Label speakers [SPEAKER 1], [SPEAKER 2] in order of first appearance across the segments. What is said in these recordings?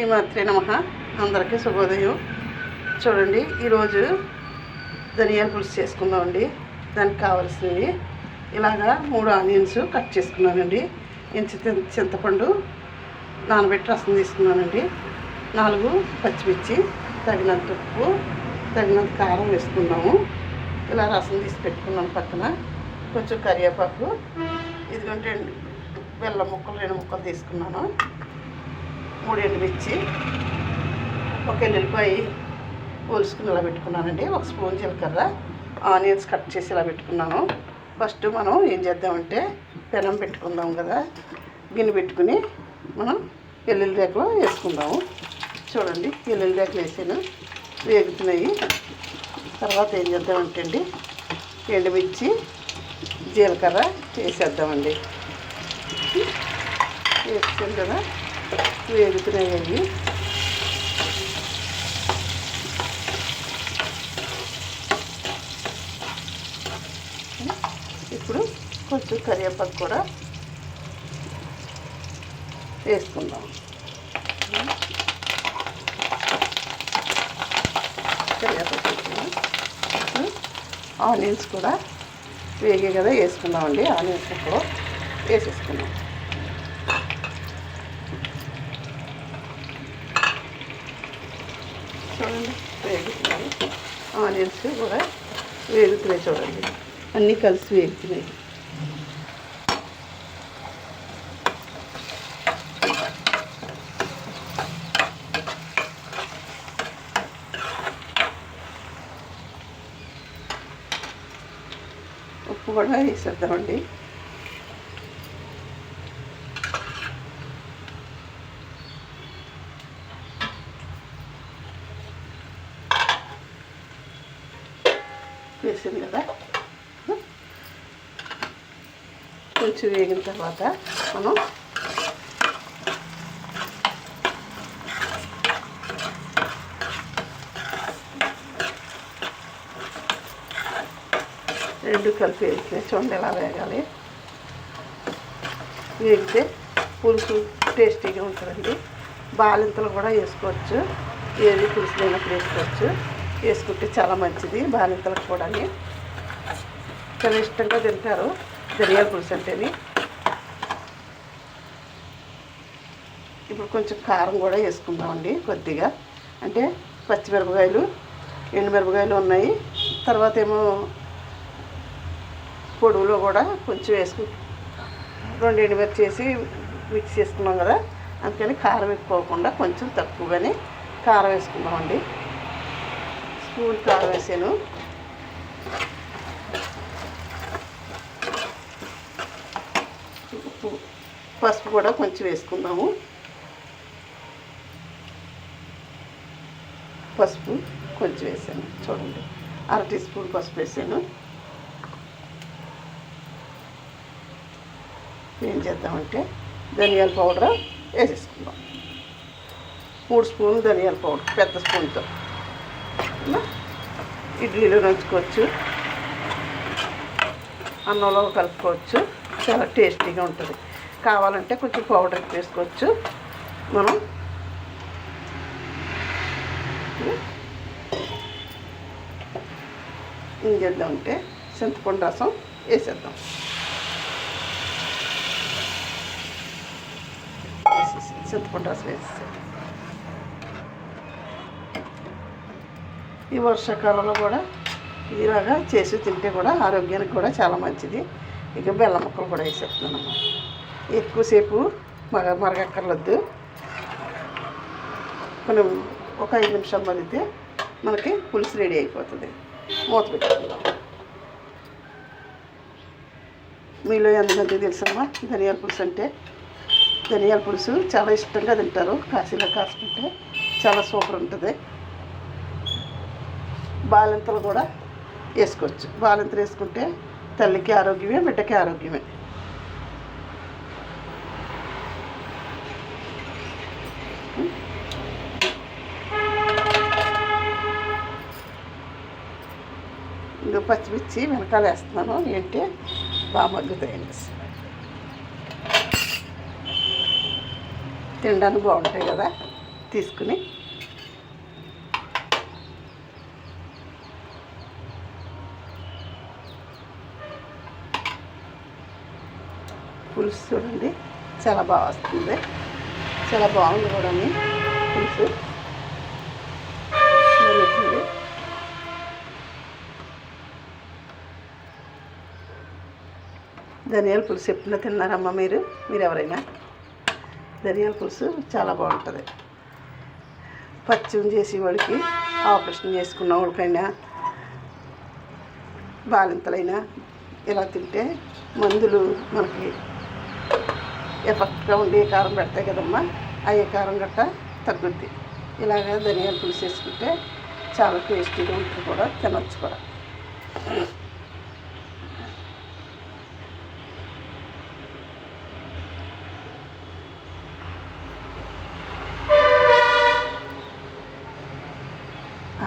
[SPEAKER 1] శ్రీమాత్రే నమ. అందరికీ శుభోదయం. చూడండి ఈరోజు ధనియాల పులుసు చేసుకుందామండి. దానికి కావాల్సినవి ఇలాగా మూడు ఆనియన్స్ కట్ చేసుకున్నానండి. ఇంచు చింతపండు నానబెట్టి రసం తీసుకున్నానండి. నాలుగు పచ్చిమిర్చి తగినంత ఉప్పు తగినంత కారం వేసుకున్నాము ఇలా రసం తీసి పెట్టుకున్నాను పక్కన. కొంచెం కరివేపాకు. ఇదిగోంటే బెల్లం ముక్కలు రెండు ముక్కలు తీసుకున్నాను. మూడేళ్ళు మిర్చి ఒక ఎల్లుల్లిపాయ పోల్చుకుని ఇలా పెట్టుకున్నానండి. ఒక స్పూన్ జీలకర్ర ఆనియన్స్ కట్ చేసి ఇలా పెట్టుకున్నాను. ఫస్ట్ మనం ఏం చేద్దామంటే పెనం పెట్టుకుందాం కదా. గిన్నె పెట్టుకుని మనం ఎల్లుల్లి రేకలు వేసుకుందాము. చూడండి ఎల్లుల్లి రేకులు వేసాను. వేగుతున్నాయి. తర్వాత ఏం చేద్దామంటే అండి ఎండుమిర్చి జీలకర్ర వేసేద్దామండి. వేసుకుని కదా. వేగుతున్నాయి అవి ఇప్పుడు కొంచెం కరివేపాకు కూడా వేసుకుందాం. కరివేపాకు ఆనియన్స్ కూడా వేగే కదా వేసుకుందామండి. ఆనియన్స్ కూడా వేసేసుకుందాం చూడండి వేగుతున్నాయి ఆనియన్స్ కూడా వేగుతున్నాయి చూడండి. అన్నీ కలిసి వేగుతున్నాయి. ఉప్పు కూడా వేసేద్దామండి. వేసింది కదా. కొంచెం వేగిన తర్వాత మనం రెండు కలిపి వేస్తే చూడండి ఎలా వేగాలి. వేగితే పులుసు టేస్టీగా ఉంటుందండి. బాలింతలు కూడా వేసుకోవచ్చు. ఏది పులుసు లేనప్పుడు వేసుకోవచ్చు. వేసుకుంటే చాలా మంచిది బాలింతలకు కూడా. చాలా ఇష్టంగా తింటారు ధనియాల పులుసు అంటేని. ఇప్పుడు కొంచెం కారం కూడా వేసుకుందామండి కొద్దిగా. అంటే పచ్చిమిరపకాయలు ఎండుమిరపకాయలు ఉన్నాయి. తర్వాత ఏమో పొడుగులో కూడా కొంచెం వేసుకు రెండు ఎండుమిర్చి వేసి మిక్స్ చేసుకున్నాం కదా అందుకని కారం ఎక్కువకుండా కొంచెం తక్కువగానే కారం వేసుకుందామండి. స్పూన్ కారం వేసాను. ఉప్పు పసుపు కూడా కొంచెం వేసుకుందాము. పసుపు కొంచెం వేసాను చూడండి. అర టీ స్పూన్ పసుపు వేసాను. ఏం చేద్దామంటే ధనియాల పౌడర్ వేసేసుకుందాం. మూడు స్పూన్లు ధనియాల పౌడర్ పెద్ద స్పూన్తో. ఇడ్లీలో నంచుకోవచ్చు అన్నంలో కలుపుకోవచ్చు. చాలా టేస్టీగా ఉంటుంది. కావాలంటే కొంచెం పౌడర్ వేసుకోవచ్చు. మనం ఏం చేద్దామంటే చింతపండు రసం వేసేద్దాం. చింతపండు రసం వేసేసాం ఈ వర్షాకాలంలో కూడా ఇలాగా చేసి తింటే కూడా ఆరోగ్యానికి కూడా చాలా మంచిది. ఇక బెల్లం ముక్కలు కూడా వేసేస్తున్నానమ్మా. ఎక్కువసేపు మగ మరగక్కర్లొద్దు. కొన్ని ఒక ఐదు నిమిషాలు మరిగితే మనకి పులుసు రెడీ అయిపోతుంది. మూత పెట్టుకుందాం. మీలో ఎంతమంది తెలుసమ్మా? ధనియాల పులుసు అంటే ధనియాల పులుసు చాలా ఇష్టంగా తింటారు. కాశీలో కాసుకుంటే చాలా సూపర్ ఉంటుంది. బాలింతలు కూడా వేసుకోవచ్చు. బాలింతలు వేసుకుంటే తల్లికి ఆరోగ్యమే బిడ్డకి ఆరోగ్యమే. ఇంకా పచ్చిమిర్చి వెనకాల వేస్తున్నాను. ఏంటి? బాగా మగ్గుతాయండి తినడానికి బాగుంటాయి కదా? తీసుకుని పులుసు చూడండి. చాలా బాగా వస్తుంది. చాలా బాగుంది కూడా పులుసు. ధనియాల పులుసు ఎప్పుడైనా తిన్నారమ్మా మీరు? మీరు ఎవరైనా? ధనియాల పులుసు చాలా బాగుంటుంది. పచ్చిం చేసేవాడికి ఆపరేషన్ చేసుకున్న వాళ్ళకైనా బాలింతలైనా ఇలా తింటే మందులు మనకి ఎఫెక్ట్గా ఉండి కారం పెడతాయి కదమ్మా అయ్యే కారం గట్ట తగ్గుద్ది. ఇలాగ ధనియాల పులుసు వేసుకుంటే చాలా టేస్టీగా ఉంటుంది కూడా తినొచ్చు కూడా.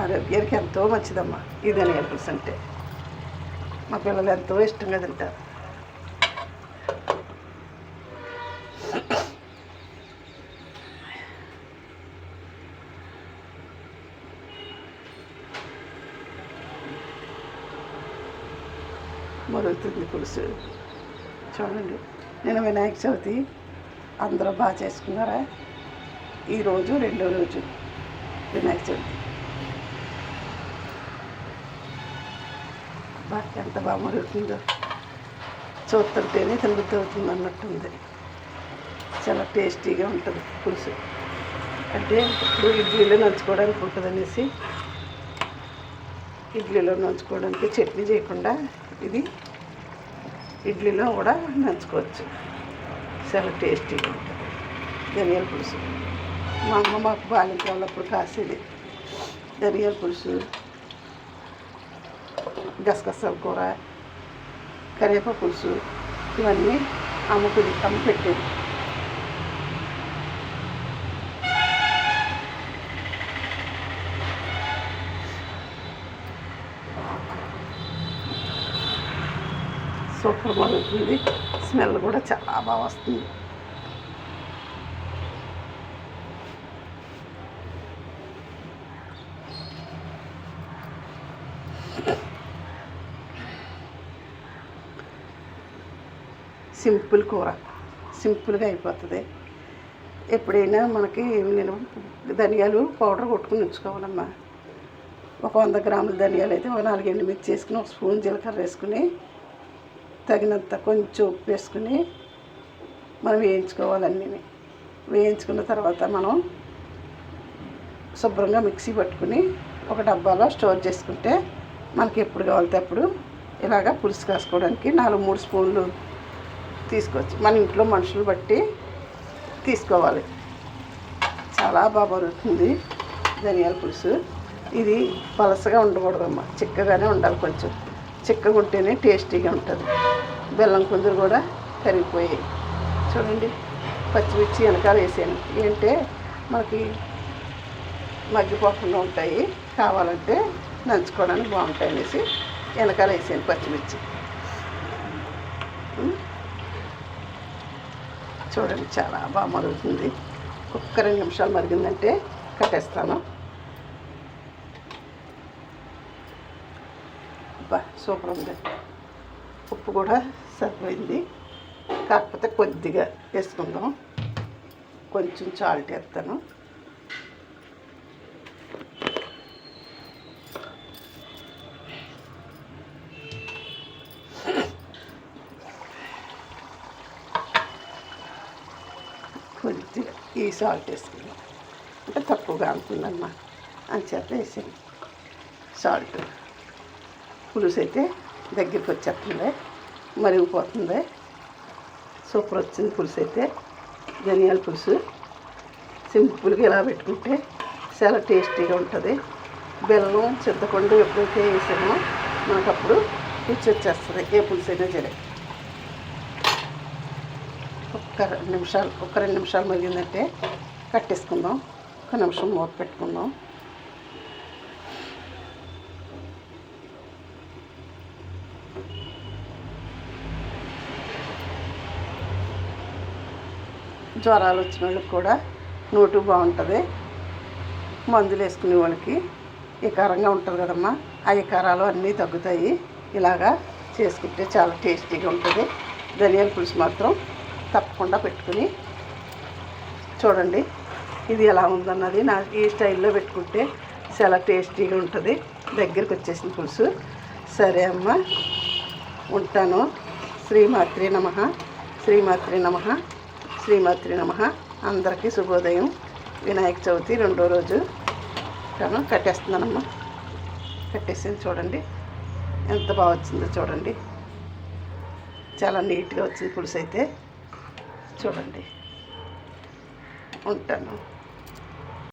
[SPEAKER 1] ఆరోగ్యానికి ఎంతో మంచిదమ్మా ఈ ధనియాల పులుసు అంటే మా పిల్లలు ఎంతో ఇష్టంగా తింటారు మరుగుతుంది పులుసు. చూడండి. నేను వినాయక చవితి అందరూ బాగా చేసుకున్నారా? ఈరోజు రెండో రోజు వినాయక చవితి. బాగా ఎంత బాగా మరుగుతుందో. చూస్తుంటేనే తిరుగుతూ అవుతుంది అన్నట్టుంది. చాలా టేస్టీగా ఉంటుంది పులుసు. అంటే ఇప్పుడు ఇడ్లీలో నంచుకోవడానికి ఉంటుంది అనేసి ఇడ్లీలో నంచుకోవడానికి చట్నీ చేయకుండా ఇది ఇడ్లీలో కూడా నంచుకోవచ్చు. చాలా టేస్టీగా ఉంటుంది. ధనియాల పులుసు. మా అమ్మ మాకు బాలింపు వాళ్ళప్పుడు కాసేది. ధనియాల పులుసు గసగసాల కూర కరివేప పులుసు ఇవన్నీ అమ్ముకుని అమ్మ పెట్టేది. సూపర్ బాగుంటుంది స్మెల్ కూడా చాలా బాగా వస్తుంది. సింపుల్ కూర. సింపుల్గా అయిపోతుంది. ఎప్పుడైనా మనకి నేను ధనియాలు పౌడర్ కొట్టుకుని ఉంచుకోవాలమ్మా. ఒక వంద గ్రాముల ధనియాలు అయితే ఒక నాలుగు ఎండుమిర్చి వేసుకుని ఒక స్పూన్ జీలకర్ర వేసుకుని తగినంత కొంచెం ఉప్పు వేసుకుని మనం వేయించుకోవాలన్నీ. వేయించుకున్న తర్వాత మనం శుభ్రంగా మిక్సీ పట్టుకుని ఒక డబ్బాలో స్టోర్ చేసుకుంటే మనకి ఎప్పుడు కావాలితే అప్పుడు ఇలాగ పులుసు కాసుకోవడానికి నాలుగు మూడు స్పూన్లు తీసుకోవచ్చు. మన ఇంట్లో మనుషులు బట్టి తీసుకోవాలి. చాలా బాగా పరుగుతుంది ధనియాల పులుసు. ఇది పలసగా ఉండకూడదమ్మా. చిక్కగానే ఉండాలి కొంచెం. చిక్కగా ఉంటేనే టేస్టీగా ఉంటుంది. బెల్లం కుందరు కూడా కరిగిపోయాయి. చూడండి పచ్చిమిర్చి వెనకాల వేసాను. ఏంటంటే మనకి మగ్గిపోకుండా ఉంటాయి. కావాలంటే నంచుకోవడానికి బాగుంటాయి అనేసి వెనకాల వేసాను పచ్చిమిర్చి. చూడండి చాలా బాగా మరుగుతుంది. ఒక్క రెండు నిమిషాలు మరిగిందంటే కట్టేస్తాను. అబ్బా సూపర్ ఉంది. ఉప్పు కూడా సరిపోయింది. కాకపోతే కొద్దిగా వేసుకుందాం. కొంచెం చాల్ట్ వేస్తాను. కొద్దిగా ఈ సాల్ట్ వేసుకుందాం. అంటే తక్కువగా అనుకుందమ్మా అని చేత వేసాను సాల్ట్. పులుసు అయితే దగ్గరికి వచ్చేస్తుంది మరిగిపోతుంది సూపర్ వచ్చింది పులుసు అయితే ధనియాల పులుసు. సింపుల్గా ఇలా పెట్టుకుంటే చాలా టేస్టీగా ఉంటుంది. బెల్లం చింతపండు ఎప్పుడైతే వేసామో మనకు అప్పుడు రుచి వచ్చేస్తుంది ఏ పులుసు అయినా సరే. ఒక్క రెండు నిమిషాలు ఒక్క రెండు నిమిషాలు మరిగిందంటే కట్టేసుకుందాం. ఒక నిమిషం మూత పెట్టుకుందాం. జ్వరాలు వచ్చిన వాళ్ళకి కూడా నోటు బాగుంటుంది. మందులు వేసుకునే వాళ్ళకి వికారంగా ఉంటుంది కదమ్మా. ఆ వికారాలు అన్నీ తగ్గుతాయి. ఇలాగా చేసుకుంటే చాలా టేస్టీగా ఉంటుంది. ధనియాల పులుసు మాత్రం తప్పకుండా పెట్టుకుని చూడండి. ఇది ఎలా ఉందన్నది నా ఈ స్టైల్లో పెట్టుకుంటే చాలా టేస్టీగా ఉంటుంది. దగ్గరికి వచ్చేసిన పులుసు. సరే అమ్మ ఉంటాను. శ్రీమాత్రి నమ. శ్రీమాత్రి నమ. శ్రీమాత్రి నమ. అందరికీ శుభోదయం. వినాయక చవితి రెండో రోజు. కాను కట్టేస్తున్నానమ్మా కట్టేసింది చూడండి. ఎంత బాగా వచ్చిందో చూడండి. చాలా నీట్గా వచ్చింది పులుసు అయితే చూడండి. ఉంటాను.